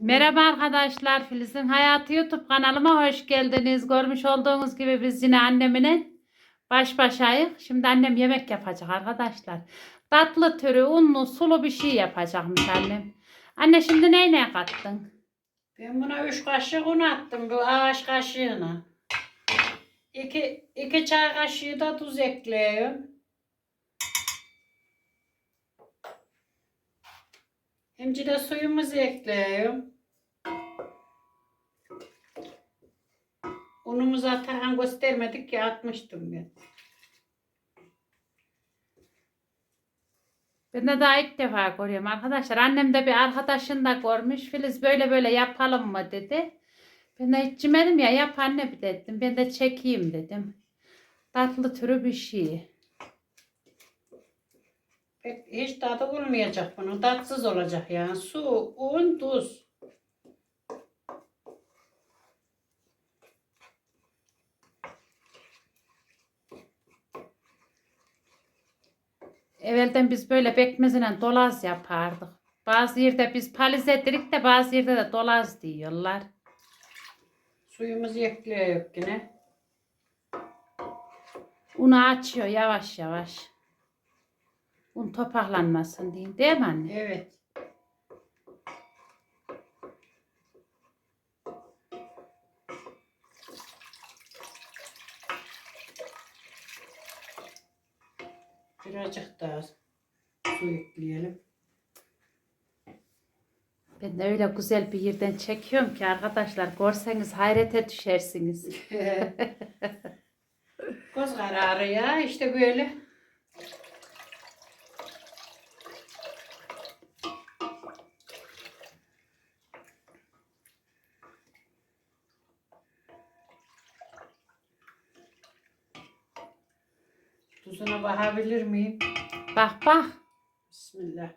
Merhaba arkadaşlar, Filiz'in Hayatı YouTube kanalıma hoş geldiniz. Görmüş olduğunuz gibi biz yine annemine baş başayız. Şimdi annem yemek yapacak arkadaşlar. Tatlı türü, unlu, sulu bir şey yapacakmış annem. Anne şimdi ney ne kattın? Ben buna üç kaşık un attım bu ağaç kaşığına. İki, iki çay kaşığı da tuz ekliyorum. Hemci de suyumuzu ekliyorum. Unumuzu atarken göstermedik ki atmıştım ben. Ben de daha ilk defa görüyorum arkadaşlar. Annem de bir arkadaşını da görmüş. Filiz böyle böyle yapalım mı dedi. Ben de hiç yemedim ya yap anne bir dedim. Ben de çekeyim dedim. Tatlı türü bir şey. Pek hiç tadı olmayacak bunun. Tatsız olacak yani. Su, un, tuz. Evvelden biz böyle pekmezine dolaz yapardık. Bazı yerde biz palize dedik de bazı yerde de dolaz diyorlar. Suyumuzu ekliyoruz yine. Unu açıyor yavaş yavaş. Un topaklanmasın diyeyim değil mi anne? Evet. Birazcık daha su ekleyelim. Ben de öyle güzel bir yerden çekiyorum ki arkadaşlar görseniz hayrete düşersiniz. Göz kararı ya işte böyle. Tuzuna bakabilir miyim? Bak bak. Bismillah.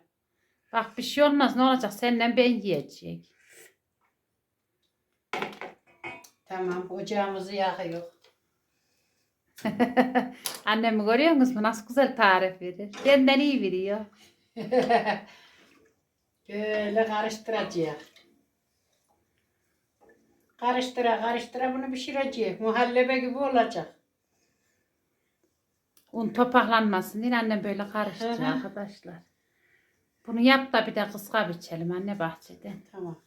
Bak bir şey olmaz ne olacak senden ben yiyecek. Tamam ocağımızı yakıyor. Annemi görüyor musunuz? Nasıl güzel tarif verir. Benden iyi veriyor. Böyle karıştıracağız. Karıştıra karıştıra bunu pişireceğiz. Muhallebe gibi olacak. Un topaklanmasın diye annem böyle karıştırıyor Hı hı. arkadaşlar. Bunu yap da bir de kıska biçelim anne bahçeden. Tamam.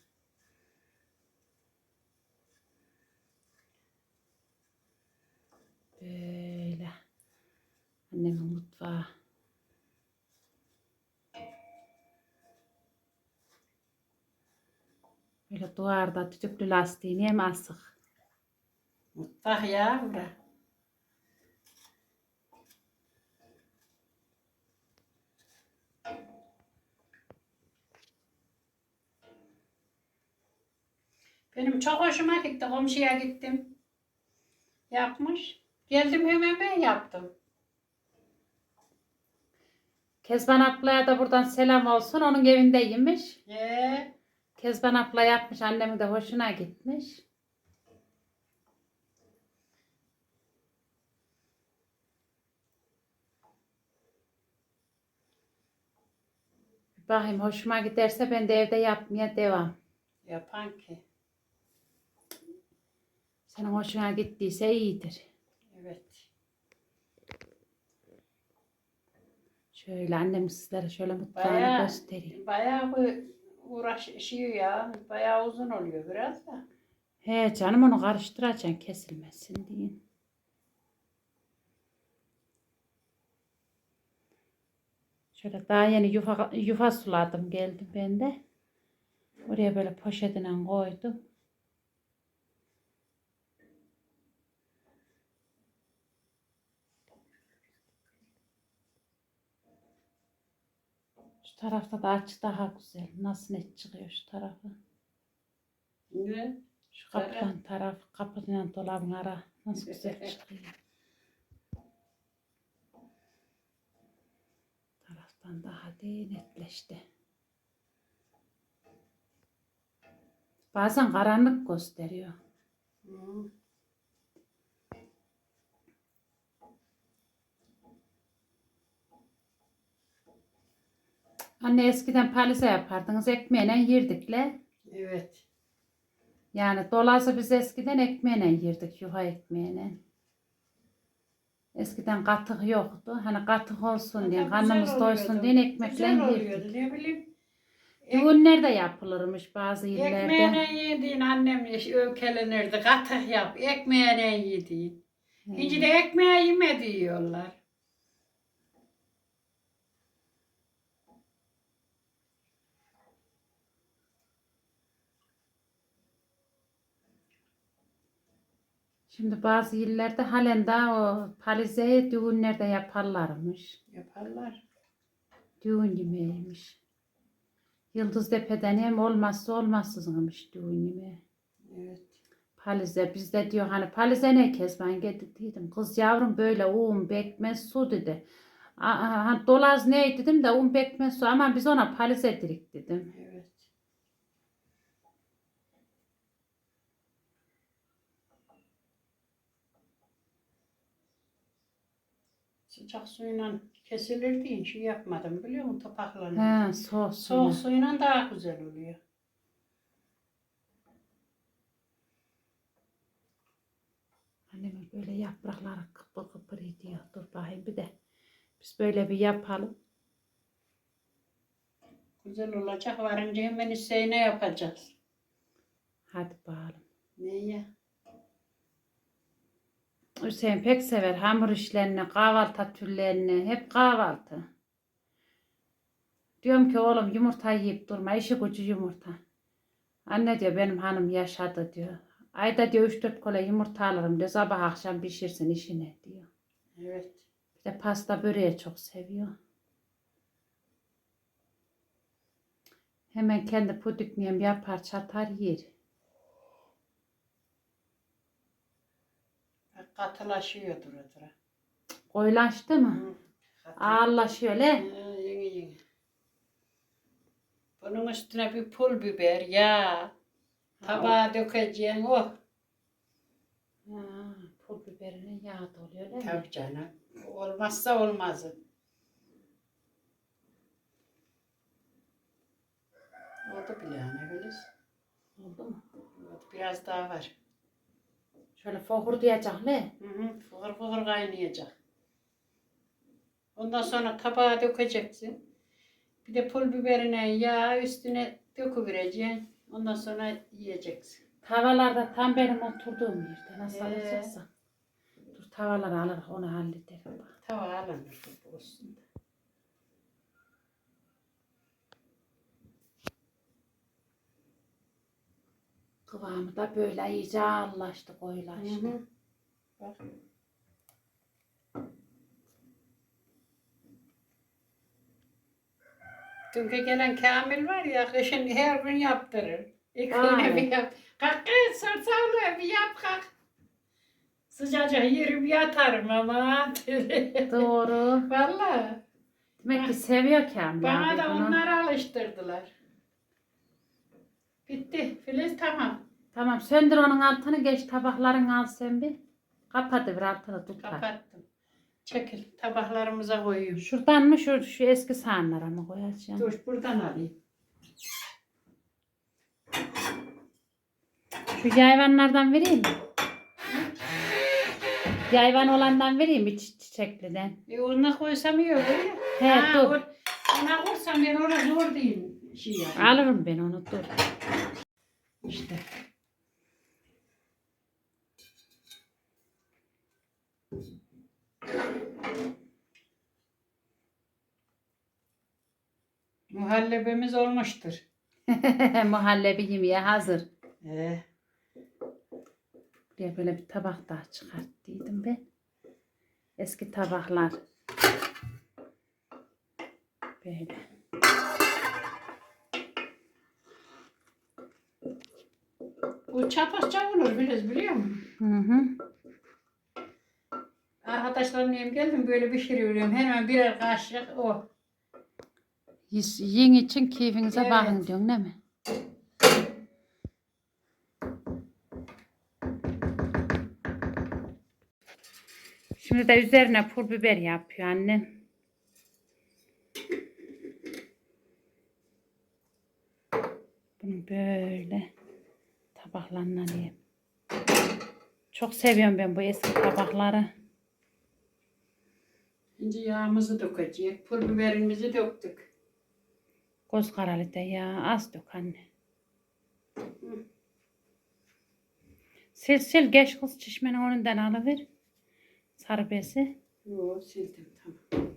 Böyle. Annemin mutfağı. Böyle duvarda düdüklü lastiğini hem asık. Mutfak ya bura. Benim çok hoşuma gitti. Komşuya gittim. Yapmış. Geldim hemen ben yaptım. Kezban ablaya da buradan selam olsun. Onun evindeymiş. Ee, Kezban abla yapmış. Annemin de hoşuna gitmiş. Bakayım hoşuma giderse ben de evde yapmaya devam. yapan ki. Senin hoşuna gittiyse iyidir. Evet. Şöyle annem sizlere şöyle mutfağını Bayağı, göstereyim. bayağı bir uğraşıyor ya. Bayağı uzun oluyor biraz da. He canım onu karıştıracaksın kesilmesin diye. Şöyle daha yeni yufa, yufa suladım geldim ben de. Oraya böyle poşetine koydum. Şu tarafta da açı daha güzel. Nasıl net çıkıyor şu tarafı. Ne? Şu kapıdan taraf, kapının dolabın ara nasıl güzel çıkıyor. Taraftan daha değil netleşti. Bazen karanlık gösteriyor. Hı. Anne eskiden palize yapardınız ekmeğine yerdikle. Evet. Yani dolazı biz eskiden ekmeğine yerdik, yuha ekmeğine. Eskiden katık yoktu. Hani katık olsun diye, Hatta güzel karnımız doysun oluyordu. diye ekmekle Güzel oluyordu yerdik. ne bileyim. Düğünler de yapılırmış bazı illerde. Ekmeğine yediğin annem ökelenirdi. Katık yap. Ekmeğine yediğin. Şimdi de ekmeğe yeme diyorlar. Şimdi bazı illerde halen daha o palizeyi düğünlerde yaparlarmış. Yaparlar. Düğün yemeğiymiş. Yıldıztepe'den hem olmazsa olmazsızmış düğün yemeği. Evet. Palize bizde diyor hani palize ne kez ben dedim. Kız yavrum böyle un bekmez su dedi. Aa, ha, dolaz ne dedim de un bekmez su ama biz ona palize dedik dedim. Evet. Sıcak suyla kesilir diye şey yapmadım biliyor musun topaklarını. He soğuk Soğuk su. suyla daha güzel oluyor. Annemin böyle yaprakları kıpır kıpır ediyor. Dur bakayım bir de. Biz böyle bir yapalım. Güzel olacak varınca hemen isteğine yapacağız. Hadi bakalım. Neye? Hüseyin pek sever hamur işlerini, kahvaltı türlerini, hep kahvaltı. Diyorum ki oğlum yumurta yiyip durma, işi gücü yumurta. Anne diyor benim hanım yaşadı diyor. Ayda diyor 3-4 kola yumurta alırım diyor. Sabah akşam pişirsin işine diyor. Evet. Bir de pasta böreği çok seviyor. Hemen kendi pudikniyem yapar çatar yer. Katılaşıyor dura dura. Koyulaştı mı? Hı, katı- Ağırlaşıyor le. Ha, yenge yenge. Bunun üstüne bir pul biber, yağ, tabağa dökeceğin o. Ha, pul biberine yağ doluyor değil mi? Tabii canım. Olmazsa olmazı. Oldu bile yani Filiz. Oldu mu? Oldu, Biraz daha var. Şöyle fokur diyecek le. Hı hı, fıkır fıkır kaynayacak. Ondan sonra tabağa dökeceksin. Bir de pul biberine yağ üstüne döküvereceksin. Ondan sonra yiyeceksin. Tavalar tam benim oturduğum yerde. Nasıl Ee? alacaksa. Dur tavalar alır onu hallederim. Tava alınır bu üstünde. Kıvamı da böyle iyice ağırlaştı koyulaştı. Hı hı. Bak. Dünkü gelen Kamil var ya kışın her gün yaptırır. İlk güne bir yap. Kalk kız sarsamlı bir yap kalk. Sıcacık yerim yatarım ama. Doğru. Valla. Demek ki seviyor Kamil Bana abi da bunu. onları alıştırdılar. Bitti. Filiz tamam. Tamam söndür onun altını geç tabaklarını al sen bir. Kapatıver altını tut. Kapattım. Çekil. Tabaklarımıza koyuyorum. Şuradan mı şu, şu eski sahanlara mı koyacağım? Dur buradan alayım. Şu yayvanlardan vereyim mi? Yayvan olandan vereyim mi çi- çiçekliden? E ona koysam iyi olur ya. He Ha, dur. Ona koysam ben orası zor değil. Şey yani. Alırım ben onu dur. İşte. Muhallebimiz olmuştur. Muhallebi yemeğe hazır. Ee, Buraya böyle bir tabak daha çıkarttıydım ben. Eski tabaklar. Böyle. Bu çapas olur biliyoruz biliyor musun? Hı hı. Arkadaşlarımla geldim böyle pişiriyorum. Hemen birer kaşık o. Yiyin için keyfinize Evet. bakın diyorsun değil mi? Şimdi de üzerine pul biber yapıyor annem. Bunun Ben böyle tabaklarla yiyeyim. Çok seviyorum ben bu eski tabakları. Şimdi yağımızı dökeceğiz. Pul biberimizi döktük. Göz karalı da ya az dök anne. Sil sil geç kız çişmenin önünden alıver. Sarı bezi. Yo sildim tamam.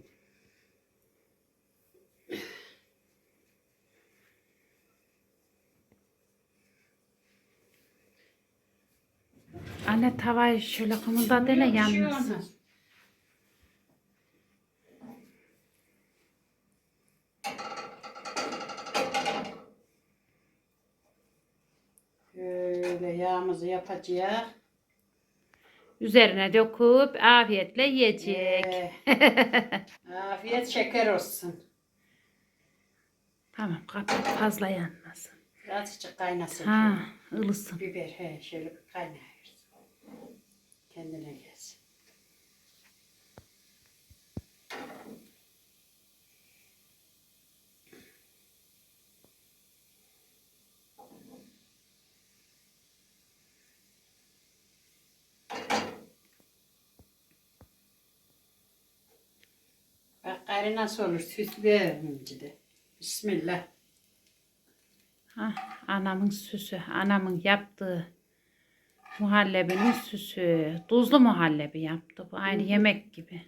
Anne tavayı şöyle kımıldat hele şey yanmasın. Böyle yağımızı yapacağız. Üzerine döküp afiyetle yiyecek. Ee, afiyet şeker olsun. Tamam kapat fazla yanmasın. Birazcık kaynasın. Ha ılısın. Biber he şöyle bir kaynayır. Kendine gelsin. Bak nasıl olur süs verince de. Bismillah. Ha, anamın süsü, anamın yaptığı muhallebinin süsü. Tuzlu muhallebi yaptı bu. Aynı yemek gibi.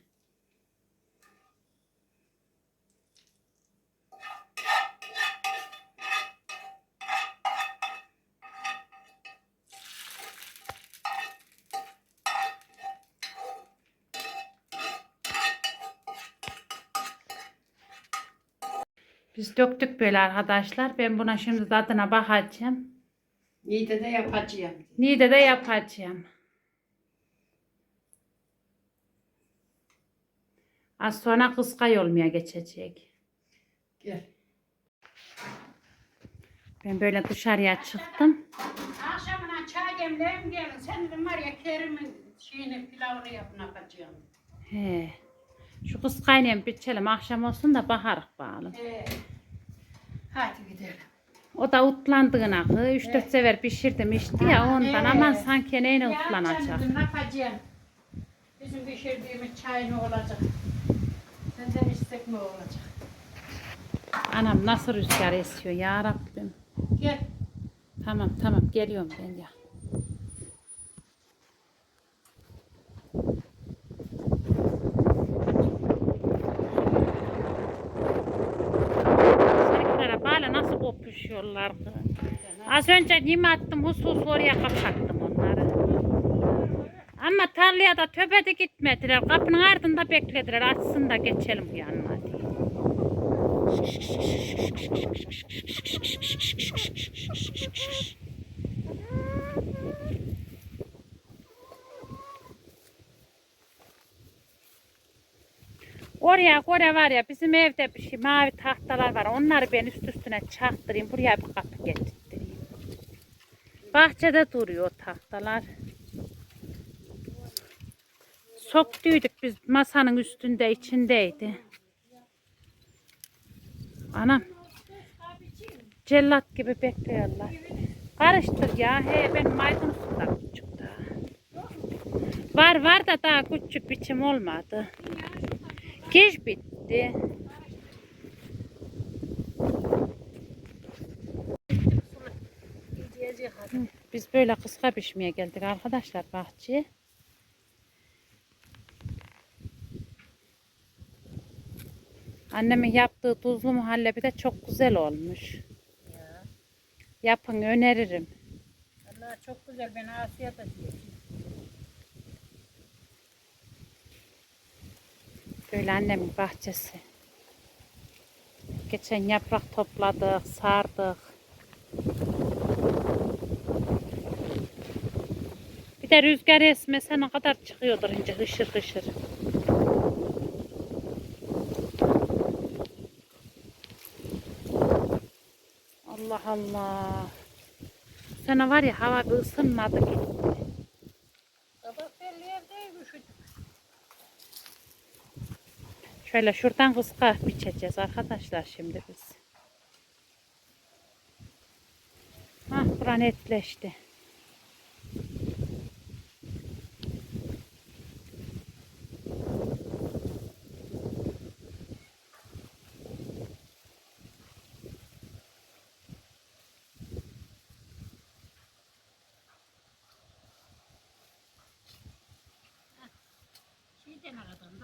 Biz döktük böyle arkadaşlar. Ben buna şimdi tadına bakacağım. Nide de yapacağım. Nide de yapacağım. Az sonra kıskay olmaya geçecek. Gel. Ben böyle dışarıya çıktım. Akşamına çay demleyin gelin. Sen dedim var ya Kerim'in şeyini pilavını yapın yapacağım. He. Şu kıskayla biçelim akşam olsun da baharık bağlı. Ee, hadi gidelim. O da utlandığına kı 3-4 sefer pişirdim içti ya ondan he. aman sanki neyle utlanacak. ne yapacağım? Bizim pişirdiğimiz çay ne olacak? Senden istek mi olacak? Anam nasıl rüzgar esiyor ya Rabbim. Gel. Tamam tamam geliyorum ben ya. Kız? Az önce yem attım husus oraya kapattım onları. Ama tarlaya da töbede gitmediler. Kapının ardında beklediler. Açsın da geçelim yanına diye. Oraya oraya var ya bizim evde bir şey mavi tahtalar var. Onları ben üst üstüne çaktırayım. Buraya bir kapı getirttireyim. Bahçede duruyor tahtalar. Soktuyduk biz masanın üstünde içindeydi. Anam. Cellat gibi bekliyorlar. Karıştır ya. He ben maydanozum da küçük daha. Var var da daha küçük biçim olmadı. Geç bitti. Biz böyle kıska pişmeye geldik arkadaşlar bahçeye. Annemin yaptığı tuzlu muhallebi de çok güzel olmuş. Ya. Yapın öneririm. Allah çok güzel. Ben afiyet ediyorum. Böyle annemin bahçesi. Geçen yaprak topladık, sardık. Bir de rüzgar esmese ne kadar çıkıyordur ince hışır hışır. Allah Allah. Sene var ya hava bir ısınmadı gitti. Şöyle şuradan kıska biçeceğiz arkadaşlar şimdi biz. Bura netleşti.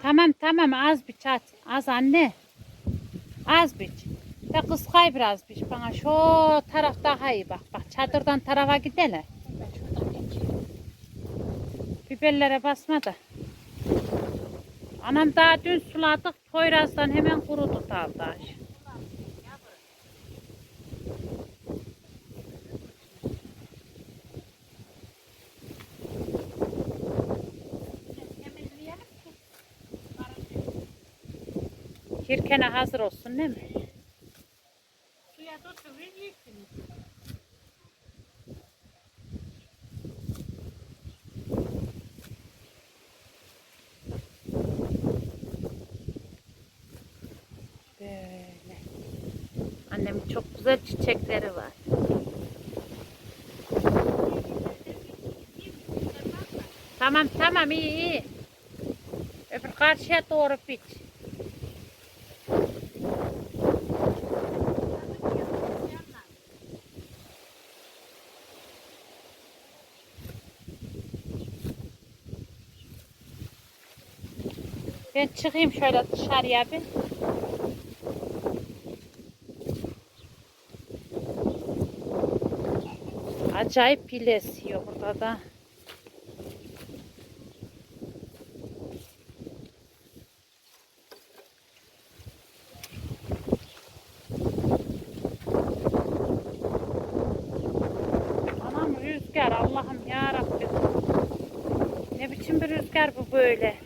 Tamam tamam az biç at. Az anne. Az biç. De kıskay biraz biç bana. Şu taraf daha iyi bak. Bak çadırdan tarafa gidelim. Biberlere basma da. Anam daha dün suladık. Poyrazdan hemen kurudu daldaş. Kirkene hazır olsun değil mi? Suya tutun. Böyle. Annemin çok güzel çiçekleri var. Tamam tamam iyi iyi. Öbür karşıya doğru biç. Ben çıkayım şöyle dışarıya bir. Acayip pil esiyor burada da. Anam rüzgar Allah'ım ya Rabbim. Ne biçim bir rüzgar bu böyle?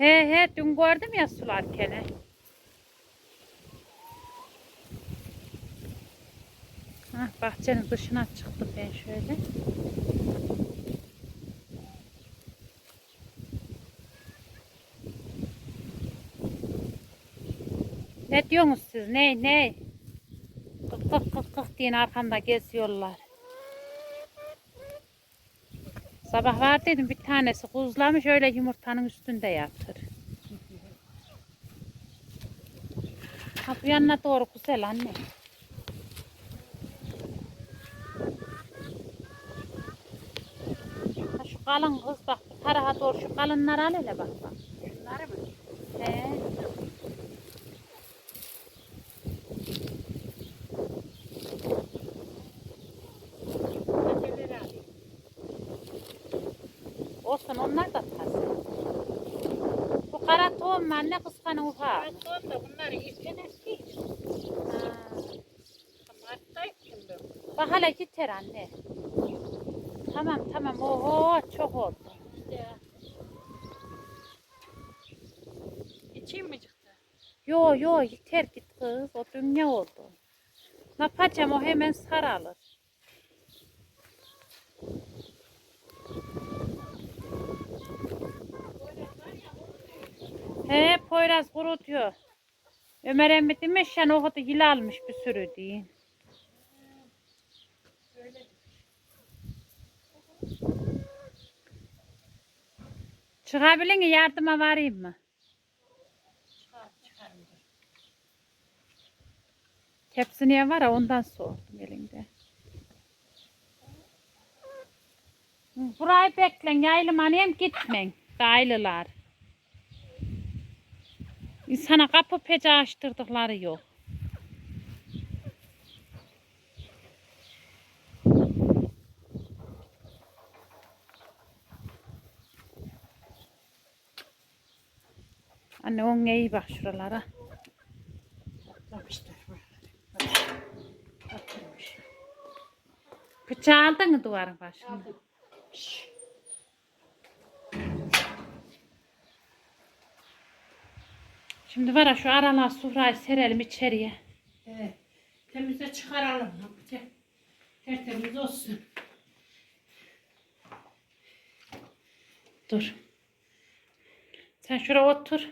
He he dün gördüm ya sularken. Hah, bahçenin dışına çıktım ben şöyle. Ne diyorsunuz siz? Ne ne? Kık kık kık kık diye arkamda geziyorlar. Sabah var dedim bir tanesi kuzlamış öyle yumurtanın üstünde yatır. Bu yanına doğru güzel anne. Ha şu kalın kız bak bu tarafa doğru şu kalınları al hele bak bak. Şunları mı? He. Pakeleri alayım. Olsun onlar da taze. Bu kara tohum mu ufak. Ben son da bunları ilken eski. Ha. Mart'ta ben. Bak hala yeter anne. Tamam tamam oho çok oldu. Ya. İçeyim mi çıktı? Yo yo yeter git kız o dünya oldu. Ne yapacağım o hemen saralır. He Poyraz kurutuyor. Ömer emmi demiş ya nohutu yıl almış bir sürü diye. Çıkabilin mi yardıma varayım mı? Çıkar, çıkarım. dur. Tepsi niye var ya ondan sordum elinde. Burayı beklen yaylım annem gitmen. Gaylılar. İnsana kapı pece açtırdıkları yok. Anne on iyi bak şuralara. Atlamışlar. Atlamış. Bıçağı aldın mı duvarın başına? Aldım. Şimdi var ya şu aralar sofrayı serelim içeriye. Evet. Temize çıkaralım. Te- Tertemiz olsun. Dur. Sen şuraya otur.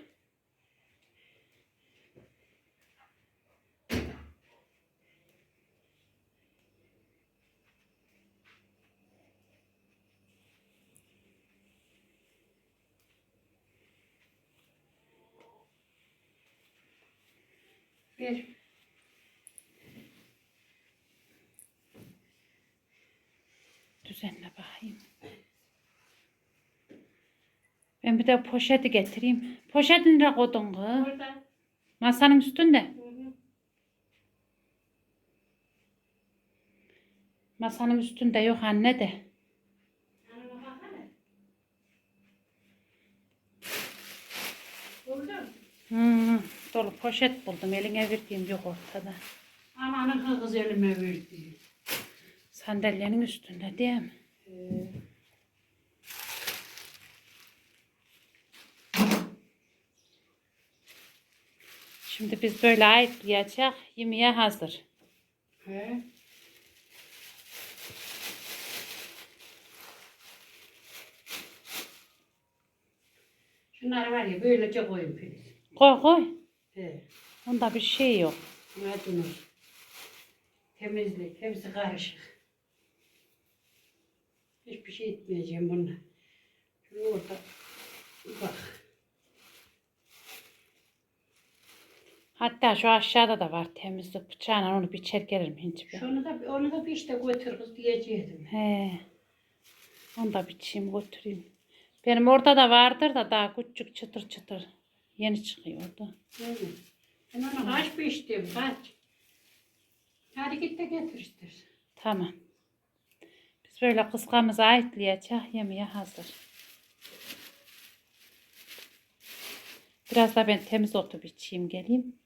Ver. Düzenle bakayım. Ben bir de poşeti getireyim. Poşeti nereye koydun kız? Orada. Masanın üstünde. Hı hı. Masanın üstünde yok anne de. Buldum. Hmm, dolu poşet buldum. Eline verdiğim yok ortada. Amanın kız elime verdi. Sandalyenin üstünde değil mi? Ee, Şimdi biz böyle ayıklayacak. Yemeğe hazır. he. Şunları var ya böylece koyun Filiz. Koy koy. He. Onda bir şey yok. Maydanoz. Temizlik. Hepsi karışık. Hiçbir şey etmeyeceğim bununla. Şunu orada bak. Hatta şu aşağıda da var temizlik bıçağıyla onu bir çerkerim hiç bir. Şunu da onu da bir işte götür kız diyecektim. He. Onu da biçeyim götüreyim. Benim orada da vardır da daha küçük çıtır çıtır. Yeni çıkıyor. Değil mi? Ben onu kaç piştim kaç. Hadi git de getir. Tamam. Biz böyle kıskamızı ayıklayacak yemeğe hazır. Biraz da ben temiz otu biçeyim geleyim.